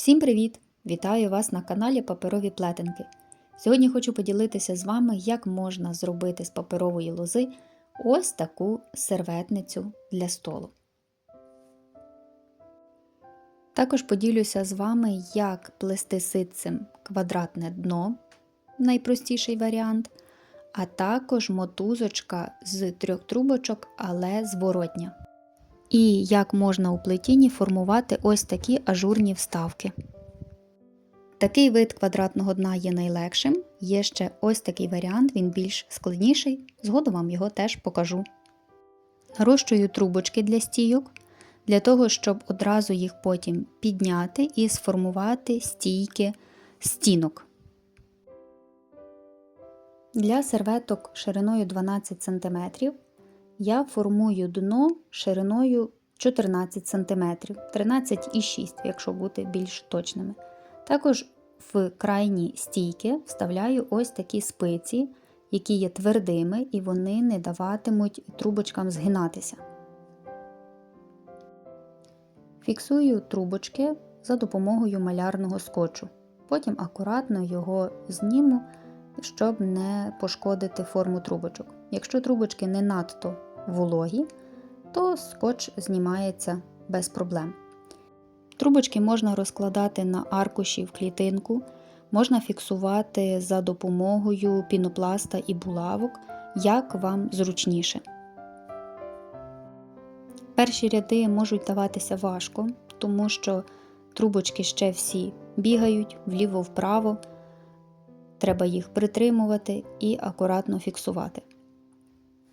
Всім привіт! Вітаю вас на каналі Паперові плетенки. Сьогодні хочу поділитися з вами, як можна зробити з паперової лози ось таку серветницю для столу. Також поділюся з вами, як плести ситцем квадратне дно, найпростіший варіант, а також мотузочка з трьох трубочок, але зворотня. І як можна у плетінні формувати ось такі ажурні вставки. Такий вид квадратного дна є найлегшим. Є ще ось такий варіант, він більш складніший, згодом вам його теж покажу. Нарощую трубочки для стійок, для того, щоб одразу їх потім підняти і сформувати стійки стінок. Для серветок шириною 12 см я формую дно шириною 14 см, 13,6 якщо бути більш точними. Також в крайні стійки вставляю ось такі спиці, які є твердими і вони не даватимуть трубочкам згинатися. Фіксую трубочки за допомогою малярного скотчу. Потім акуратно його зніму, щоб не пошкодити форму трубочок. Якщо трубочки не надто вологі, то скотч знімається без проблем. Трубочки можна розкладати на аркуші в клітинку, можна фіксувати за допомогою пінопласта і булавок, як вам зручніше. Перші ряди можуть даватися важко, тому що трубочки ще всі бігають вліво-вправо, треба їх притримувати і акуратно фіксувати.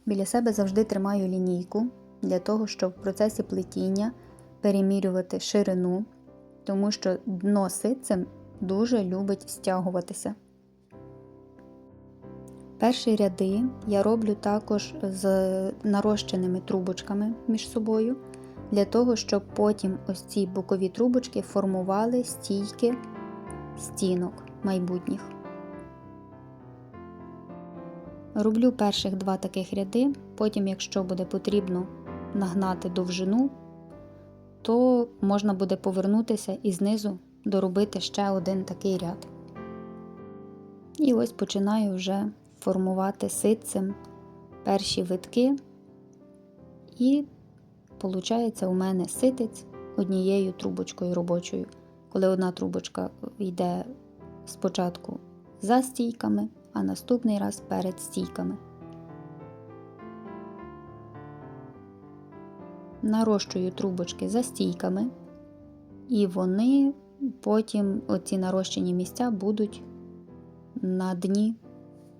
Біля себе завжди тримаю лінійку для того, щоб в процесі плетіння перемірювати ширину, тому що дно ситцем дуже любить стягуватися. Перші ряди я роблю також з нарощеними трубочками між собою, для того, щоб потім ось ці бокові трубочки формували стійки стінок майбутніх. Роблю перших два таких ряди, потім, якщо буде потрібно нагнати довжину, то можна буде повернутися і знизу доробити ще один такий ряд. І ось починаю вже формувати ситцем перші витки, і виходить у мене ситець однією трубочкою робочою. Коли одна трубочка йде спочатку за стійками, а наступний раз перед стійками. Нарощую трубочки за стійками, і вони потім, оці нарощені місця, будуть на дні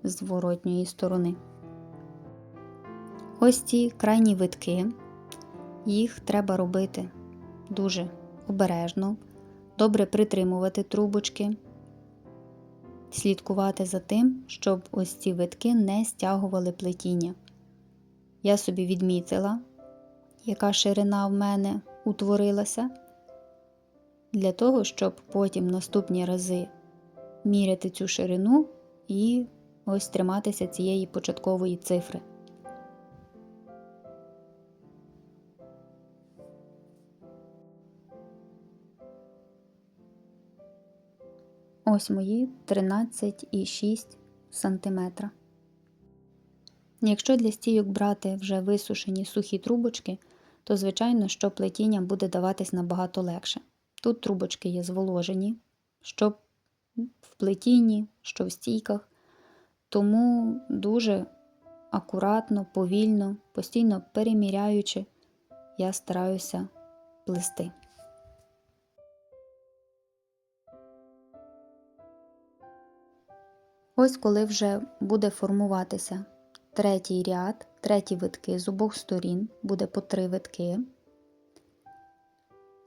зворотньої сторони. Ось ці крайні витки, їх треба робити дуже обережно, добре притримувати трубочки слідкувати за тим, щоб ось ці витки не стягували плетіння. Я собі відмітила, яка ширина в мене утворилася, для того, щоб потім наступні рази міряти цю ширину і ось триматися цієї початкової цифри. Ось мої 13,6 см. Якщо для стійок брати вже висушені сухі трубочки, то, звичайно, що плетіння буде даватись набагато легше. Тут трубочки є зволожені, що в плетінні, що в стійках, тому дуже акуратно, повільно, постійно переміряючи, я стараюся плести. Ось коли вже буде формуватися третій ряд, треті витки з обох сторін, буде по три витки,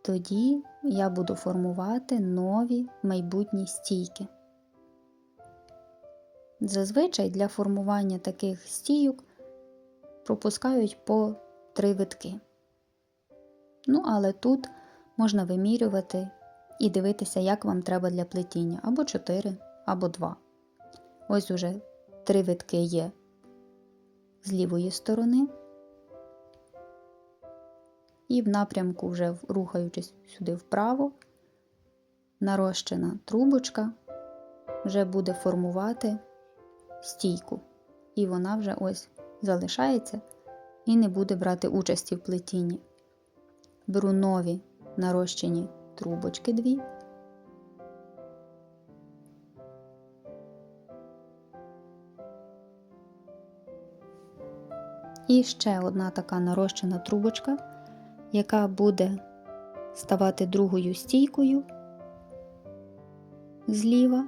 тоді я буду формувати нові майбутні стійки. Зазвичай для формування таких стійок пропускають по три витки. Ну, але тут можна вимірювати і дивитися, як вам треба для плетіння, або 4, або 2. Ось уже три витки є з лівої сторони, і в напрямку, вже рухаючись сюди вправо, нарощена трубочка вже буде формувати стійку. І вона вже ось залишається і не буде брати участі в плетінні. Беру нові нарощені трубочки дві. І ще одна така нарощена трубочка, яка буде ставати другою стійкою зліва,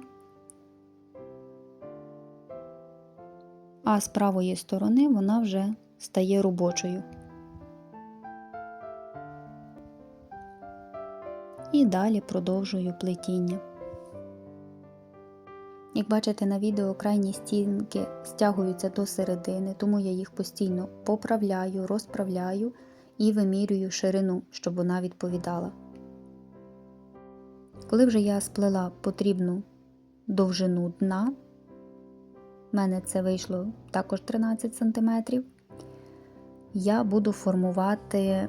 а з правої сторони вона вже стає робочою. І далі продовжую плетіння. Як бачите на відео, крайні стінки стягуються до середини, тому я їх постійно поправляю, розправляю і вимірюю ширину, щоб вона відповідала. Коли вже я сплела потрібну довжину дна, в мене це вийшло також 13 см, я буду формувати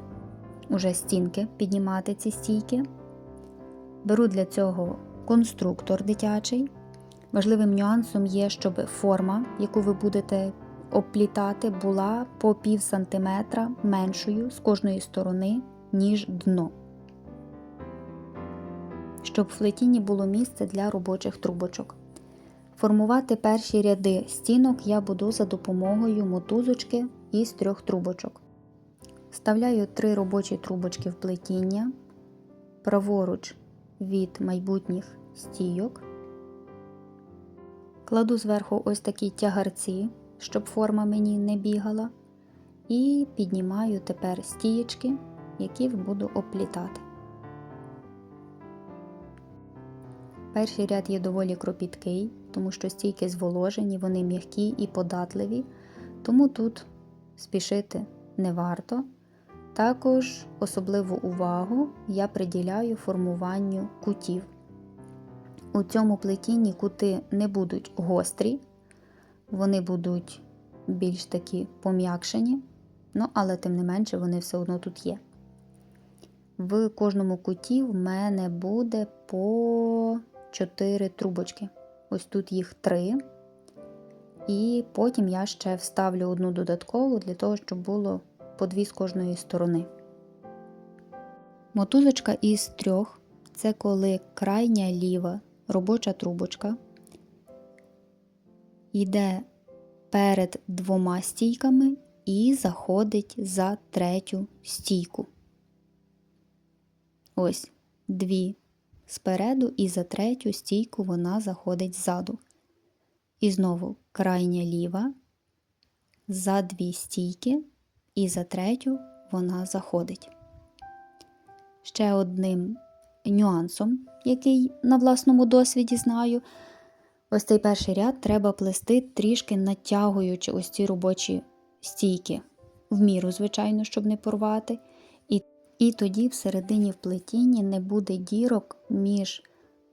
уже стінки, піднімати ці стійки. Беру для цього конструктор дитячий. Важливим нюансом є, щоб форма, яку ви будете обплітати, була по пів сантиметра меншою з кожної сторони, ніж дно. Щоб в плетінні було місце для робочих трубочок. Формувати перші ряди стінок я буду за допомогою мотузочки із трьох трубочок. Вставляю три робочі трубочки в плетіння, праворуч від майбутніх стійок. Кладу зверху ось такі тягарці, щоб форма мені не бігала. І піднімаю тепер стієчки, які буду оплітати. Перший ряд є доволі кропіткий, тому що стійки зволожені, вони м'які і податливі, тому тут спішити не варто. Також особливу увагу я приділяю формуванню кутів. У цьому плетінні кути не будуть гострі, вони будуть більш такі пом'якшені, ну, але тим не менше вони все одно тут є. В кожному куті в мене буде по 4 трубочки. Ось тут їх 3. І потім я ще вставлю одну додаткову для того, щоб було по дві з кожної сторони. Мотузочка із трьох це коли крайня ліва робоча трубочка йде перед двома стійками і заходить за третю стійку. Ось дві спереду, і за третю стійку вона заходить ззаду. І знову крайня ліва, за дві стійки, і за третю вона заходить. Ще одним нюансом, який на власному досвіді знаю, ось цей перший ряд треба плести трішки натягуючи ось ці робочі стійки. В міру, звичайно, щоб не порвати. І, і тоді всередині в плетінні не буде дірок між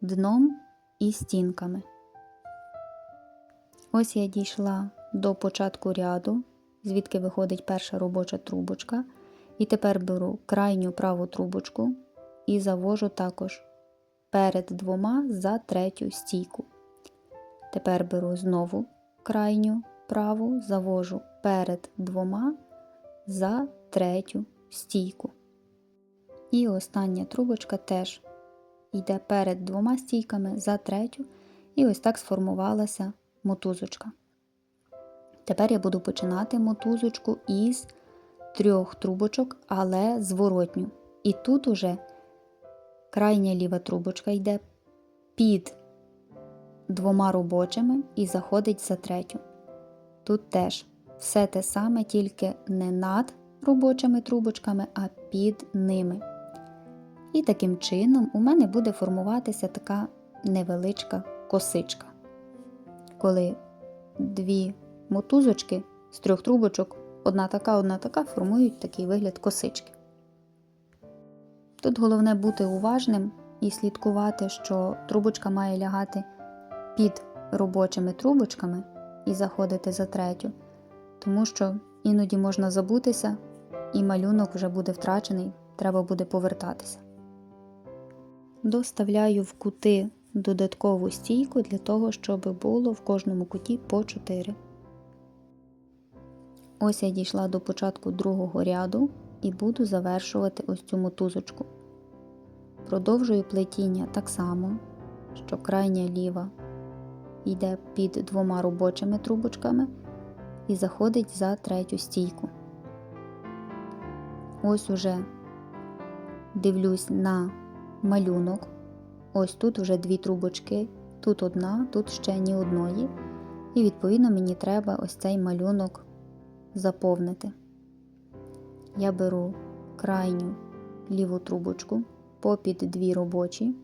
дном і стінками. Ось я дійшла до початку ряду, звідки виходить перша робоча трубочка. І тепер беру крайню праву трубочку і завожу також перед двома за третю стійку. Тепер беру знову крайню праву, завожу перед двома за третю стійку. І остання трубочка теж йде перед двома стійками за третю, і ось так сформувалася мотузочка. Тепер я буду починати мотузочку із трьох трубочок, але зворотню. І тут уже крайня ліва трубочка йде під двома робочими і заходить за третю. Тут теж все те саме, тільки не над робочими трубочками, а під ними. І таким чином у мене буде формуватися така невеличка косичка. Коли дві мотузочки з трьох трубочок, одна така, одна така, формують такий вигляд косички. Тут головне бути уважним і слідкувати, що трубочка має лягати під робочими трубочками і заходити за третю, тому що іноді можна забутися, і малюнок вже буде втрачений, треба буде повертатися. доставляю в кути додаткову стійку для того, щоб було в кожному куті по 4. Ось я дійшла до початку другого ряду і буду завершувати ось цю мотузочку. Продовжую плетіння так само, що крайня ліва йде під двома робочими трубочками і заходить за третю стійку. Ось уже дивлюсь на малюнок. Ось тут вже дві трубочки, тут одна, тут ще ні одної. І відповідно мені треба ось цей малюнок заповнити. Я беру крайню ліву трубочку попід дві робочі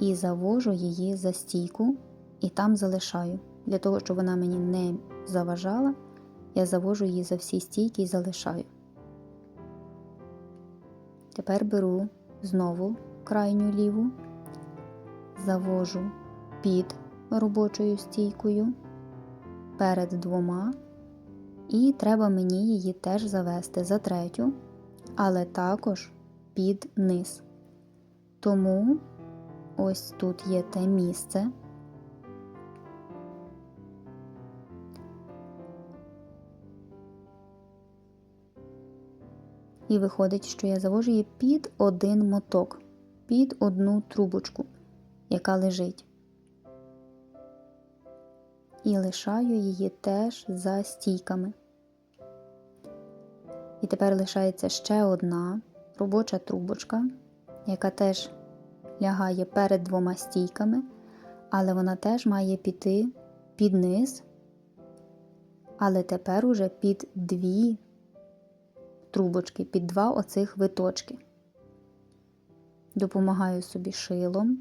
і завожу її за стійку і там залишаю. Для того, щоб вона мені не заважала, я завожу її за всі стійки і залишаю. Тепер беру знову крайню ліву, завожу під робочою стійкою перед двома, і треба мені її теж завести за третю, але також під низ. Тому ось тут є те місце. І виходить, що я завожу її під один моток, під одну трубочку, яка лежить. І лишаю її теж за стійками. І тепер лишається ще одна робоча трубочка, яка теж лягає перед двома стійками, але вона теж має піти під низ, але тепер уже під дві трубочки, під два оцих виточки. Допомагаю собі шилом.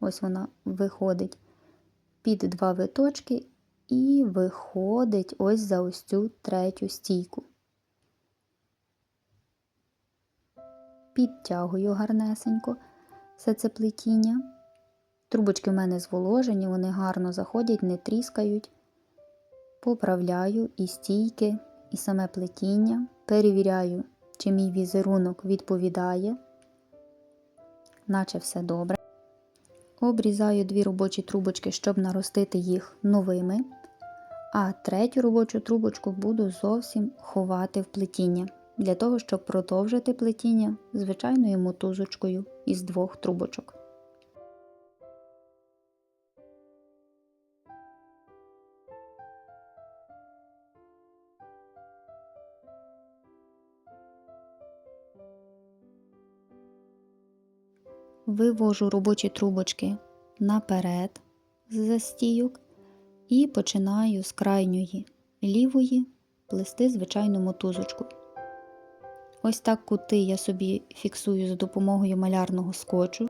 Ось вона виходить під два виточки і виходить ось за ось цю третю стійку. Підтягую гарнесенько все це плетіння. Трубочки в мене зволожені, вони гарно заходять, не тріскають. Поправляю і стійки, і саме плетіння. Перевіряю, чи мій візерунок відповідає, наче все добре. Обрізаю дві робочі трубочки, щоб наростити їх новими. А третю робочу трубочку буду зовсім ховати в плетіння, для того, щоб продовжити плетіння звичайною мотузочкою із двох трубочок. Вивожу робочі трубочки наперед з застійок і починаю з крайньої лівої плести звичайну мотузочку. Ось так кути я собі фіксую за допомогою малярного скотчу.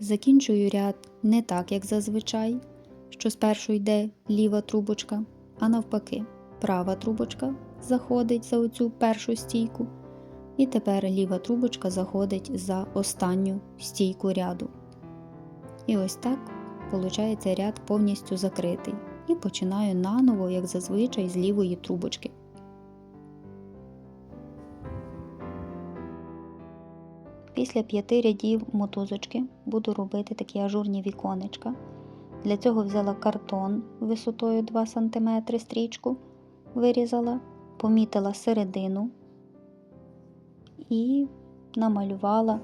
Закінчую ряд не так, як зазвичай, що спершу йде ліва трубочка, а навпаки, права трубочка заходить за оцю першу стійку, і тепер ліва трубочка заходить за останню стійку ряду. І ось так виходить ряд повністю закритий. І починаю наново, як зазвичай, з лівої трубочки. Після п'яти рядів мотузочки буду робити такі ажурні віконечка. Для цього взяла картон висотою 2 см стрічку, вирізала, помітила середину і намалювала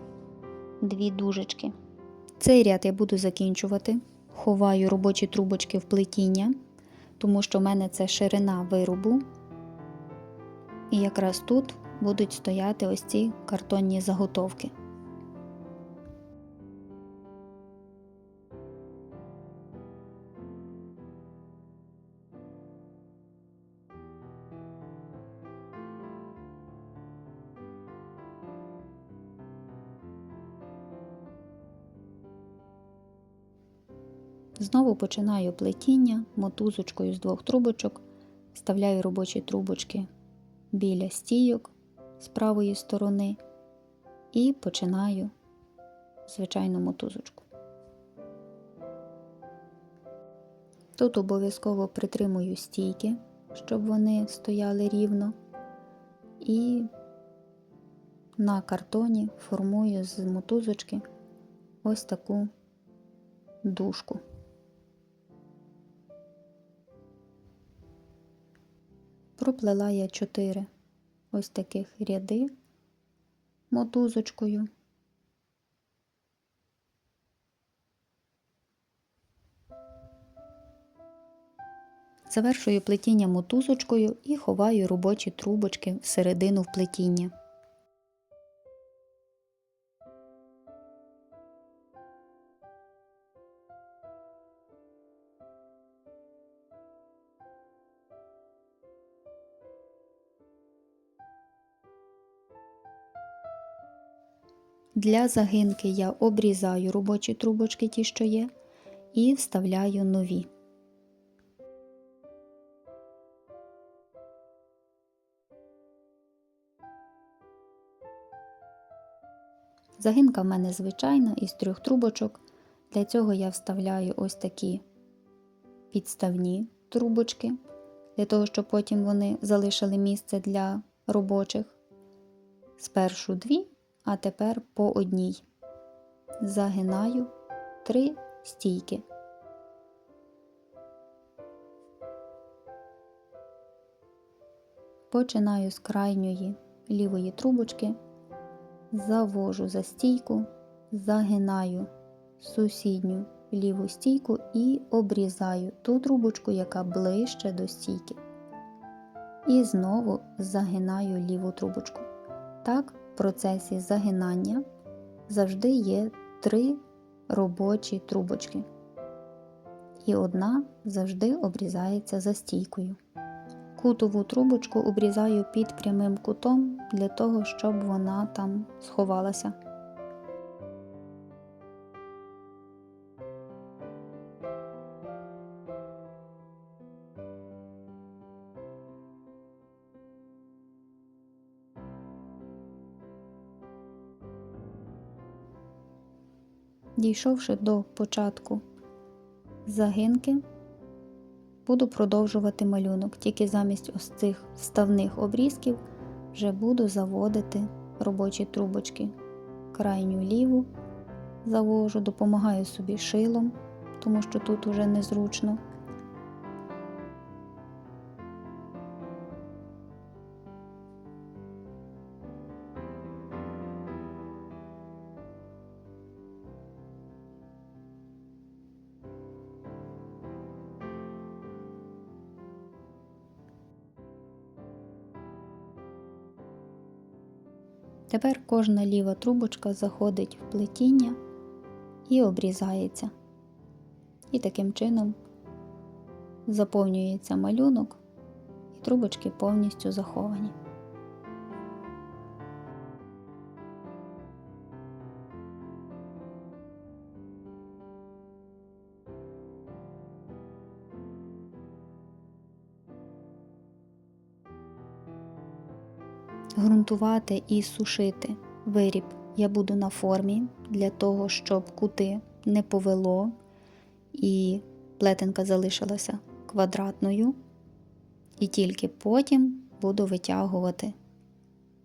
дві дужечки. Цей ряд я буду закінчувати. ховаю робочі трубочки в плетіння, тому що в мене це ширина виробу. І якраз тут будуть стояти ось ці картонні заготовки. Знову починаю плетіння мотузочкою з двох трубочок, вставляю робочі трубочки біля стійок з правої сторони і починаю звичайну мотузочку. Тут обов'язково притримую стійки, щоб вони стояли рівно, і на картоні формую з мотузочки ось таку дужку. Проплела я 4 ось таких ряди мотузочкою. Завершую плетіння мотузочкою і ховаю робочі трубочки всередину в Для загинки я обрізаю робочі трубочки, ті, що є, і вставляю нові. Загинка в мене звичайна із трьох трубочок. Для цього я вставляю ось такі підставні трубочки, для того, щоб потім вони залишили місце для робочих. Спершу дві, а тепер по одній. Загинаю три стійки. Починаю з крайньої лівої трубочки, завожу за стійку, загинаю сусідню ліву стійку і обрізаю ту трубочку, яка ближче до стійки. І знову загинаю ліву трубочку. Так процесі загинання завжди є три робочі трубочки, і одна завжди обрізається за стійкою. Кутову трубочку обрізаю під прямим кутом для того, щоб вона там сховалася. Дійшовши до початку загинки, буду продовжувати малюнок, тільки замість ось цих вставних обрізків вже буду заводити робочі трубочки. Крайню ліву завожу, допомагаю собі шилом, тому що тут уже незручно. Тепер кожна ліва трубочка заходить в плетіння і обрізається. І таким чином заповнюється малюнок, і трубочки повністю заховані. Грунтувати і сушити виріб я буду на формі для того, щоб кути не повело і плетенка залишилася квадратною. І тільки потім буду витягувати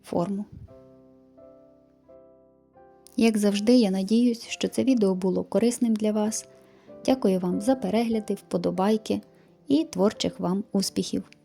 форму. Як завжди, я надіюсь, що це відео було корисним для вас. Дякую вам за перегляди, вподобайки і творчих вам успіхів!